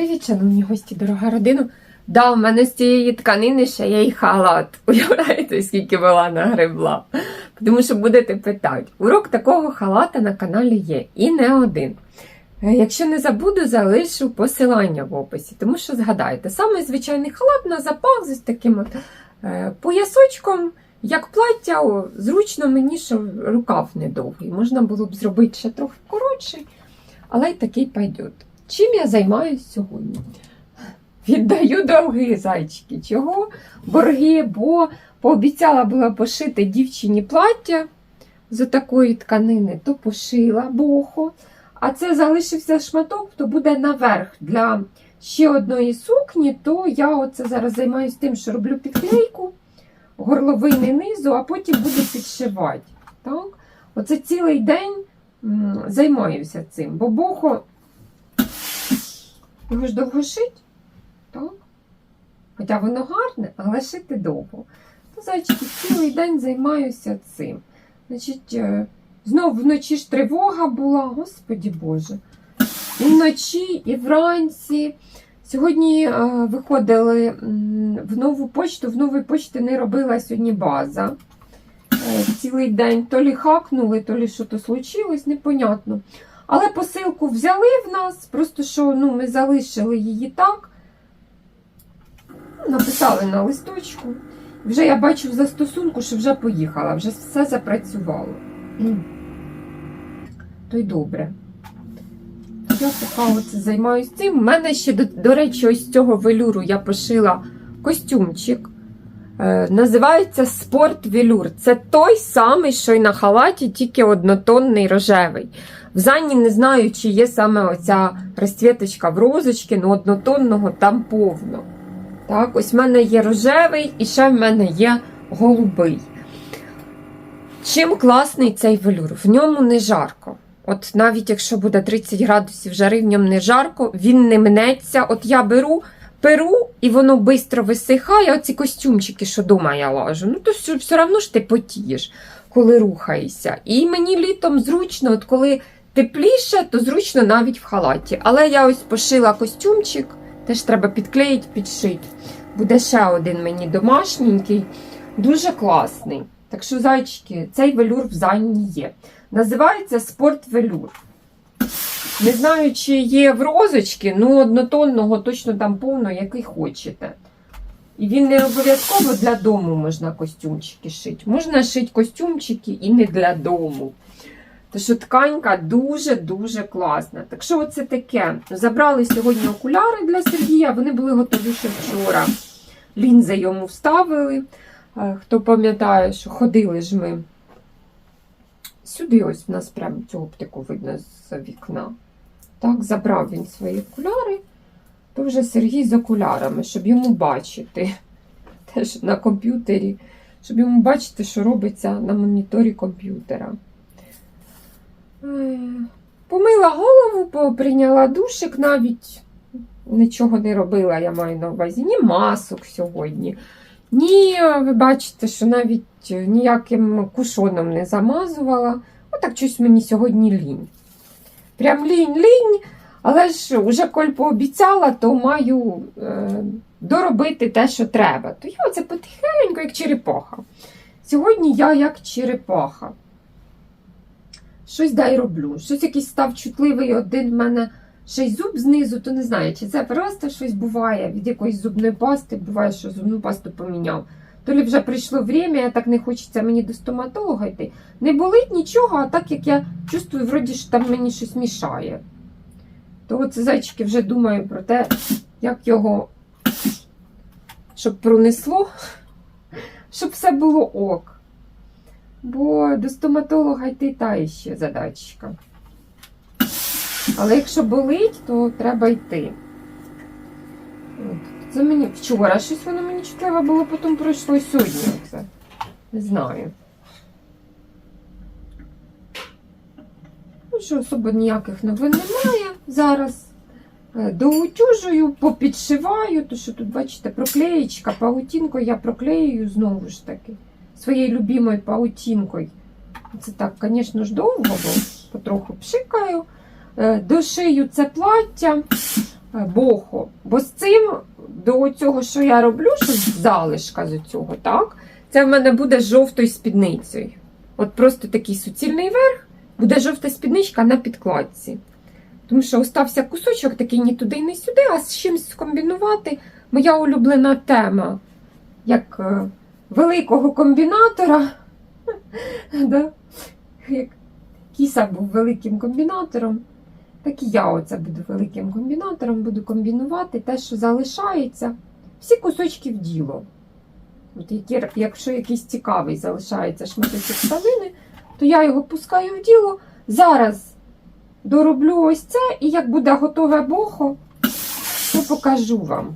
Привіт, шановні гості, дорога родина. Да, в мене з цієї тканини ще є і халат. Уявляєте, скільки вона нагребла? Тому що будете питати. Урок такого халата на каналі є і не один. Е, Якщо не забуду, залишу посилання в описі, тому що згадайте, саме звичайний халат на запах з таким от е, поясочком, як плаття, зручно мені, що рукав недовгий. Можна було б зробити ще трохи коротший, але й такий пойдет. Чим я займаюся сьогодні? Віддаю довги зайчики. Чого? Борги, бо пообіцяла була пошити дівчині плаття з такої тканини, то пошила бохо. А це залишився шматок, то буде наверх для ще одної сукні, то я оце зараз займаюся тим, що роблю підклейку, горловини низу, а потім буду підшивати. Так? Оце цілий день займаюся цим, бо бохо його ж довго шить. Так? Хоча воно гарне, але шити довго. То, зайчики, цілий день займаюся цим. Значить, е, знов вночі ж тривога була, господі Боже. І вночі, і вранці. Сьогодні е, виходили в нову почту, в новій почті не робила сьогодні база. Е, цілий день то лі хакнули, то лі що то случилось, непонятно. Але посилку взяли в нас, просто що ну, ми залишили її так. Написали на листочку. Вже я бачу в застосунку, що вже поїхала, вже все запрацювало. То й добре. Я поки оце займаюся цим. У мене ще, до, до речі, ось цього велюру я пошила костюмчик. Е, називається Спорт Велюр. Це той самий, що й на халаті, тільки однотонний рожевий. В Занні не знаю, чи є саме оця розцвіточка в розочки, але однотонного там повно. Так, ось в мене є рожевий і ще в мене є голубий. Чим класний цей велюр? В ньому не жарко. От навіть якщо буде 30 градусів жари, в ньому не жарко, він не мнеться. От я беру, перу, і воно швидко висихає. Оці костюмчики, що дома я лажу. Ну, то все, все одно ж ти потієш, коли рухаєшся. І мені літом зручно, от коли тепліше, то зручно навіть в халаті. Але я ось пошила костюмчик, теж треба підклеїти, підшити. Буде ще один мені домашненький, дуже класний. Так що, зайчики, цей велюр в Занні є. Називається спорт велюр. Не знаю, чи є в розочки, ну однотонного точно там повно, який хочете. І він не обов'язково для дому можна костюмчики шити. Можна шити костюмчики і не для дому. Тому що тканька дуже-дуже класна. Так що оце таке? Забрали сьогодні окуляри для Сергія, вони були готові ще вчора. Лінзи йому вставили. Е, Хто пам'ятає, що ходили ж ми сюди, ось в нас прямо цю оптику видно з вікна. Так, забрав він свої окуляри, то вже Сергій з окулярами, щоб йому бачити. Теж на комп'ютері, щоб йому бачити, що робиться на моніторі комп'ютера. Помила голову, прийняла душик, навіть нічого не робила, я маю на увазі, ні масок сьогодні. Ні, ви бачите, що навіть ніяким кушоном не замазувала. Отак щось мені сьогодні лінь. Прям лінь-лінь, але ж уже коль пообіцяла, то маю е, доробити те, що треба. То я оце потихеньку, як черепаха. Сьогодні я як черепаха. Щось дай роблю. Щось якийсь став чутливий один в мене ще й зуб знизу, то не знаю, чи це просто щось буває від якоїсь зубної пасти, буває, що зубну пасту поміняв. То лі вже прийшло время, я так не хочеться мені до стоматолога йти. Не болить нічого, а так як я чувствую, вроді що там мені щось мішає. То оце зайчики вже думаю про те, як його щоб пронесло, щоб все було ок. Бо до стоматолога йти та ще задачка. Але якщо болить, то треба йти. Це мені вчора щось воно мені чутливе було, потім пройшло сьогодні. Це. Не знаю. Ну що, особо ніяких новин немає. Зараз е, доутюжую, попідшиваю, то що тут, бачите, проклеєчка, паутінкою я проклеюю знову ж таки. Своєю любимою паутінкою. Це так, звісно ж, довго, бо потроху пшикаю. Е, Дошию це плаття. Е, бохо. Бо з цим до цього, що я роблю, що залишка з цього, так? Це в мене буде жовтою спідницею. От просто такий суцільний верх, буде жовта спідничка на підкладці. Тому що остався кусочок такий ні туди, ні сюди, а з чимось скомбінувати. Моя улюблена тема, як е, великого комбінатора. Як Кіса був великим комбінатором, так і я оце буду великим комбінатором, буду комбінувати те, що залишається, всі кусочки в діло. От які, якщо якийсь цікавий залишається шматочок тканини, то я його пускаю в діло. Зараз дороблю ось це, і як буде готове бохо, то покажу вам,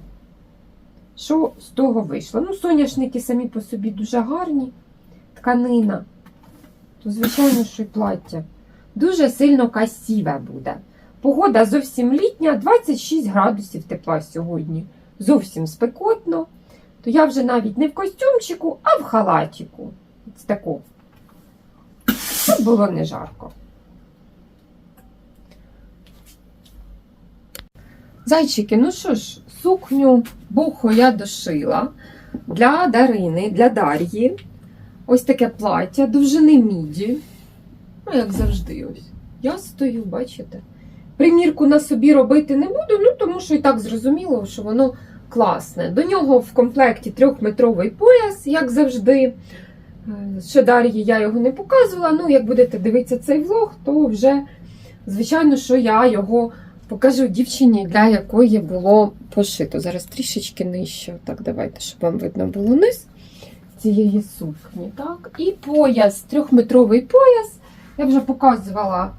що з того вийшло. Ну, соняшники самі по собі дуже гарні, тканина, то, звичайно, що й плаття. Дуже сильно красиве буде. Погода зовсім літня, 26 градусів тепла сьогодні. Зовсім спекотно. То я вже навіть не в костюмчику, а в халатіку. Ось таку. Щоб було не жарко. Зайчики, ну що ж, сукню бохо я дошила для Дарини, для Дар'ї. Ось таке плаття, довжини міді. Ну, як завжди, ось. Я стою, бачите? Примірку на собі робити не буду, ну тому що і так зрозуміло, що воно класне. До нього в комплекті трьохметровий пояс, як завжди. Ще Дар'ї я його не показувала. Ну, як будете дивитися цей влог, то вже, звичайно, що я його покажу дівчині, для якої було пошито. Зараз трішечки нижче. Так, давайте, щоб вам видно було низ цієї сукні. Так? І пояс, трьохметровий пояс. Я вже показувала,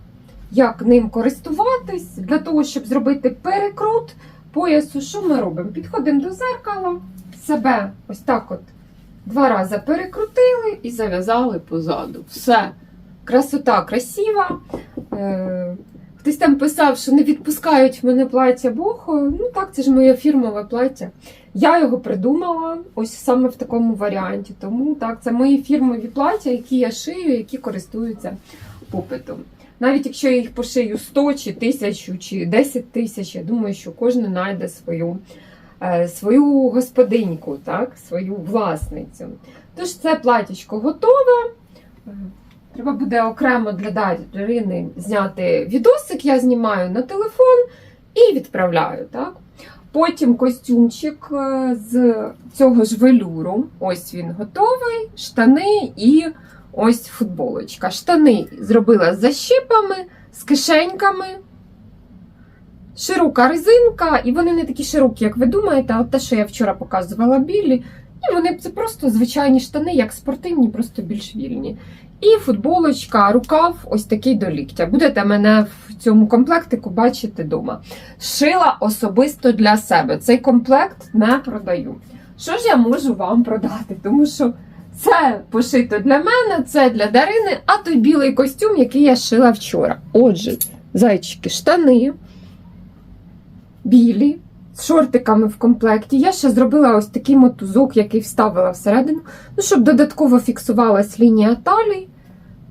як ним користуватись. Для того, щоб зробити перекрут поясу, що ми робимо? Підходимо до зеркала, себе ось так от два рази перекрутили і зав'язали позаду. Все. Красота красива. Е, Хтось там писав, що не відпускають в мене плаття бохо. Ну так, це ж моє фірмове плаття. Я його придумала ось саме в такому варіанті. Тому так, це мої фірмові плаття, які я шию, які користуються попитом. Навіть якщо я їх пошию 100 чи 1000 чи 10 тисяч, я думаю, що кожен знайде свою, е, свою господиньку, так, свою власницю. Тож це платічко готове. Е, Треба буде окремо для Дарини зняти відосик, я знімаю на телефон і відправляю. Так? Потім костюмчик е, з цього ж велюру. Ось він готовий, штани і ось футболочка. Штани зробила з защипами, з кишеньками. Широка резинка, і вони не такі широкі, як ви думаєте, а от те, що я вчора показувала білі. І вони це просто звичайні штани, як спортивні, просто більш вільні. І футболочка, рукав ось такий до ліктя. Будете мене в цьому комплектику бачити вдома. Шила особисто для себе. Цей комплект не продаю. Що ж я можу вам продати? Тому що це пошито для мене, це для Дарини, а той білий костюм, який я шила вчора. Отже, зайчики, штани білі. З шортиками в комплекті. Я ще зробила ось такий мотузок, який вставила всередину, ну, щоб додатково фіксувалась лінія талії.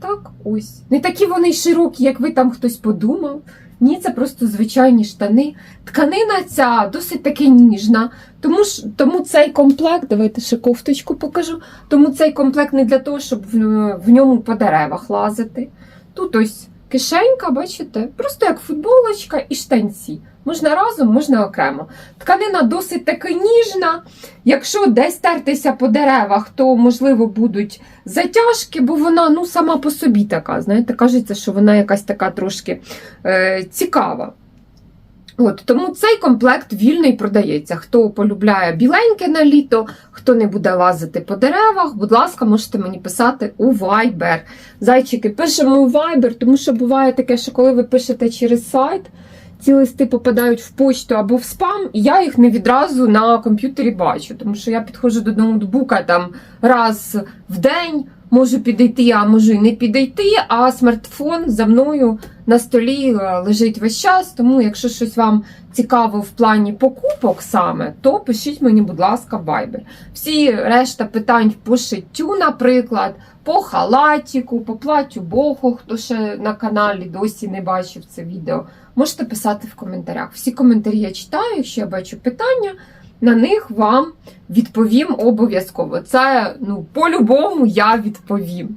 Так, ось. Не такі вони широкі, як ви там хтось подумав. Ні, це просто звичайні штани. Тканина ця досить таки ніжна. Тому, тому цей комплект, давайте ще кофточку покажу. Тому цей комплект не для того, щоб в, в ньому по деревах лазити. Тут ось кишенька, бачите, просто як футболочка і штанці. Можна разом, можна окремо. Тканина досить таки ніжна. Якщо десь тертися по деревах, то, можливо, будуть затяжки, бо вона ну, сама по собі така. Знаєте, кажеться, що вона якась така трошки е, цікава. От, Тому цей комплект вільний продається. Хто полюбляє біленьке на літо, хто не буде лазити по деревах, будь ласка, можете мені писати у Viber. Зайчики, пишемо у Viber, тому що буває таке, що коли ви пишете через сайт, ці листи попадають в почту або в спам, і я їх не відразу на комп'ютері бачу, тому що я підходжу до ноутбука там раз в день, можу підійти, а можу і не підійти, а смартфон за мною на столі е, лежить весь час. Тому, якщо щось вам цікаво в плані покупок саме, то пишіть мені, будь ласка, в Всі решта питань по шиттю, наприклад, по халатіку, по платтю боху, хто ще на каналі досі не бачив це відео. можете писати в коментарях. Всі коментарі я читаю, якщо я бачу питання, на них вам відповім обов'язково. Це, ну, по-любому я відповім.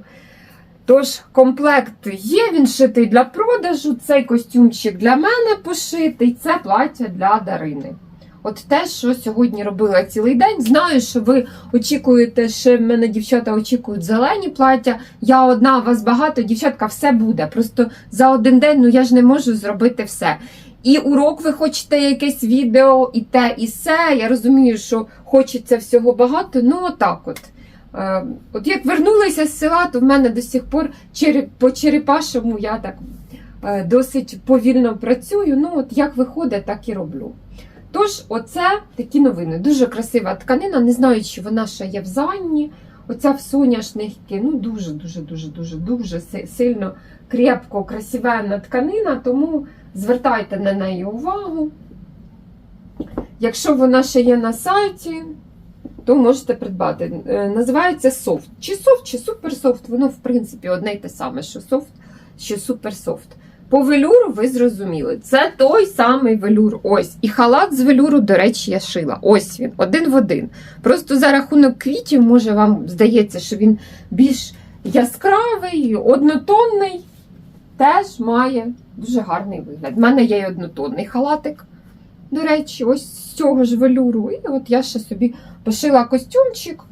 Тож, комплект є, він шитий для продажу, цей костюмчик для мене пошитий, це плаття для Дарини. От те, що сьогодні робила цілий день. Знаю, що ви очікуєте, що мене дівчата очікують зелені плаття. Я одна, вас багато, дівчатка, все буде. Просто за один день ну я ж не можу зробити все. І урок ви хочете якесь відео, і те, і все. Я розумію, що хочеться всього багато. Ну, отак от. Е, От як вернулася з села, то в мене до сих пор по черепашому я так е, досить повільно працюю. Ну, от як виходить, так і роблю. Тож, оце такі новини. Дуже красива тканина. Не знаю, чи вона ще є в Занні. Оця в соняшники, ну дуже, дуже, дуже, дуже, дуже сильно крепко, красивенна тканина, тому звертайте на неї увагу. Якщо вона ще є на сайті, то можете придбати. Е, Називається софт. Чи софт, чи суперсофт, воно, в принципі, одне й те саме, що софт, що суперсофт. По велюру ви зрозуміли. Це той самий велюр. Ось. І халат з велюру, до речі, я шила. Ось він, один в один. Просто за рахунок квітів, може, вам здається, що він більш яскравий, однотонний. Теж має дуже гарний вигляд. У мене є й однотонний халатик. До речі, ось з цього ж велюру. І от я ще собі пошила костюмчик,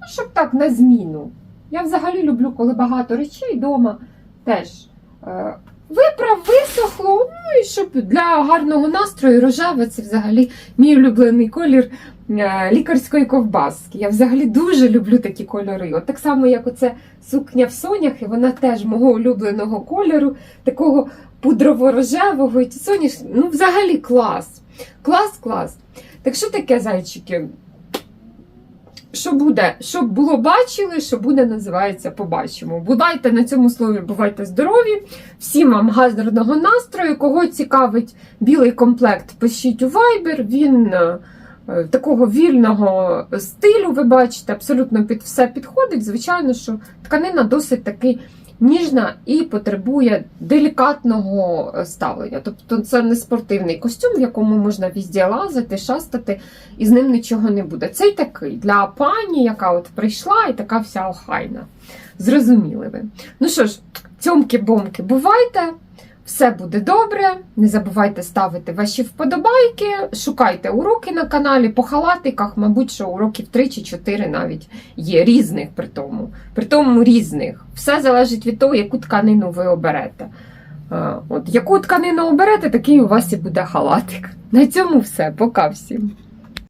ну, щоб так на зміну. Я взагалі люблю, коли багато речей вдома теж. Виправ, висохло, ну і щоб для гарного настрою рожеве це взагалі мій улюблений колір е, лікарської ковбаски. Я взагалі дуже люблю такі кольори. От так само, як оце сукня в сонях, і вона теж мого улюбленого кольору, такого пудрово-рожевого. І соняш, ну взагалі клас. Клас, клас. Так що таке, зайчики? Що буде? Щоб було бачили, що буде, називається побачимо. Бувайте на цьому слові, бувайте здорові. Всім вам газерного настрою. Кого цікавить білий комплект, пишіть у Viber. Він е, такого вільного стилю, ви бачите, абсолютно під все підходить. Звичайно, що тканина досить таки ніжна і потребує делікатного е, ставлення. Тобто це не спортивний костюм, в якому можна візді лазити, шастати, і з ним нічого не буде. Цей такий для пані, яка от прийшла і така вся охайна. Зрозуміли ви. Ну що ж, цьомки-бомки, бувайте! Все буде добре. Не забувайте ставити ваші вподобайки, шукайте уроки на каналі по халатиках, мабуть, що уроків 3 чи 4 навіть є різних при тому. При тому різних. Все залежить від того, яку тканину ви оберете. От, яку тканину оберете, такий у вас і буде халатик. На цьому все. Пока всім.